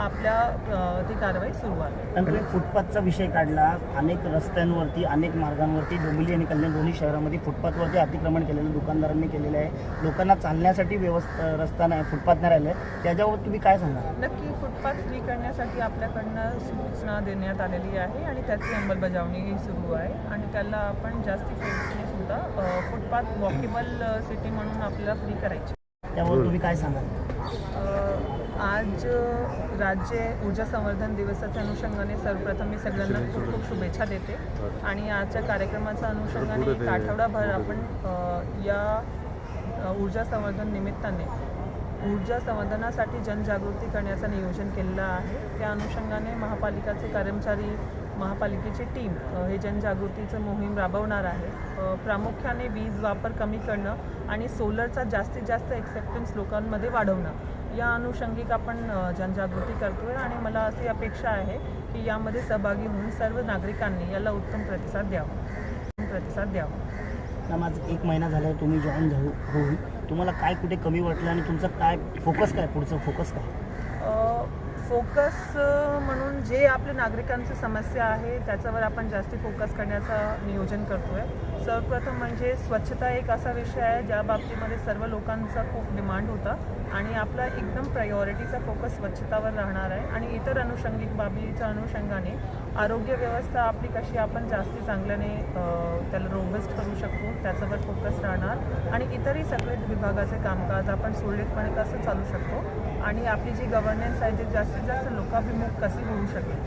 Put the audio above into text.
आपल्या ती कारवाई सुरू आहे. आणि तुम्ही फुटपाथचा विषय काढला अनेक रस्त्यांवरती अनेक मार्गांवरती डोंबिवली आणि कल्याण दोन्ही शहरामध्ये फुटपाथवरती अतिक्रमण केलेलं दुकानदारांनी केलेलं आहे. लोकांना चालण्यासाठी व्यवस्था रस्ता नाही फुटपाथ नाही राहिले त्याच्यावर तुम्ही काय सांगा नक्की फुटपाथ फ्री करण्यासाठी आपल्याकडनं सूचना देण्यात आलेली आहे आणि त्याची अंमलबजावणी सुरू आहे. आणि त्याला आपण जास्ती फोर्सने सुद्धा फुटपाथ वॉकेबल सिटी म्हणून आपल्याला फ्री करायची त्यावर तुम्ही काय सांगाल आज राज्य ऊर्जा संवर्धन दिवसाच्या अनुषंगाने सर्वप्रथम मी सगळ्यांना खूप खूप शुभेच्छा देते. आणि आजच्या कार्यक्रमाच्या अनुषंगाने एक आठवडाभर आपण या ऊर्जा संवर्धन निमित्ताने ऊर्जा संवर्धनासाठी जनजागृती करण्याचं नियोजन केलेलं आहे. त्या अनुषंगाने महापालिकाचे कर्मचारी महापालिकेची टीम हे जनजागृतीचं मोहीम राबवणार आहे. प्रामुख्याने वीज वापर कमी करणं आणि सोलरचा जास्तीत जास्त एक्सेप्टन्स लोकांमध्ये वाढवणं. या अनुषंगिक आपण जनजागृती करतोय आणि मला अशी अपेक्षा आहे की यामध्ये सहभागी होऊन सर्व नागरिकांनी याला उत्तम प्रतिसाद द्यावा. उत्तम प्रतिसाद द्यावा. माझं एक महिना झाला आहे तुम्ही जॉईन झाऊ होऊन. तुम्हाला काय कुठे कमी वाटलं आणि तुमचं काय फोकस काय पुढचं फोकस काय? फोकस म्हणून जे आपल्या नागरिकांची समस्या आहे त्याच्यावर आपण जास्ती फोकस करण्याचं नियोजन करतो आहे सर्वप्रथम म्हणजे स्वच्छता एक असा विषय आहे ज्या बाबतीमध्ये सर्व लोकांचा खूप डिमांड होता. आणि आपला एकदम प्रायोरिटीचा फोकस स्वच्छतावर राहणार आहे. आणि इतर अनुषंगिक बाबीच्या अनुषंगाने आरोग्य व्यवस्था आपली कशी आपण जास्ती चांगल्याने त्याला रोबस्ट करू शकतो त्याच्यावर फोकस राहणार. आणि इतरही सगळे विभागाचे कामकाज आपण सुरळीतपणे कसं चालू शकतो आणि आपली जी गव्हर्नन्स आहे ती जास्तीत जास्त लोकाभिमुख कशी होऊ शकेल?